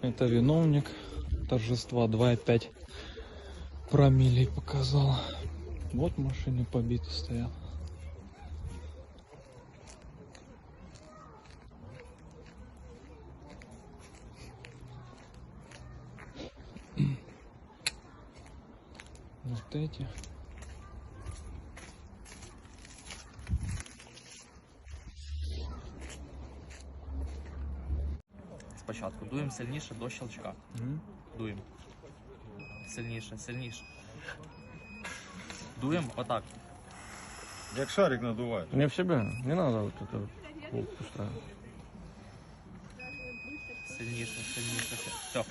Это виновник торжества 2,5 промилей показал. Вот машины побиты стоят. Вот эти. Спочатку дуємо сильніше до щелчка. М? Дуємо. Сильніше, сильніше. Дуємо отак. Як шарик надуває. Не в себя, не надо вот это вот пустая. Сильніше, сильніше. Все.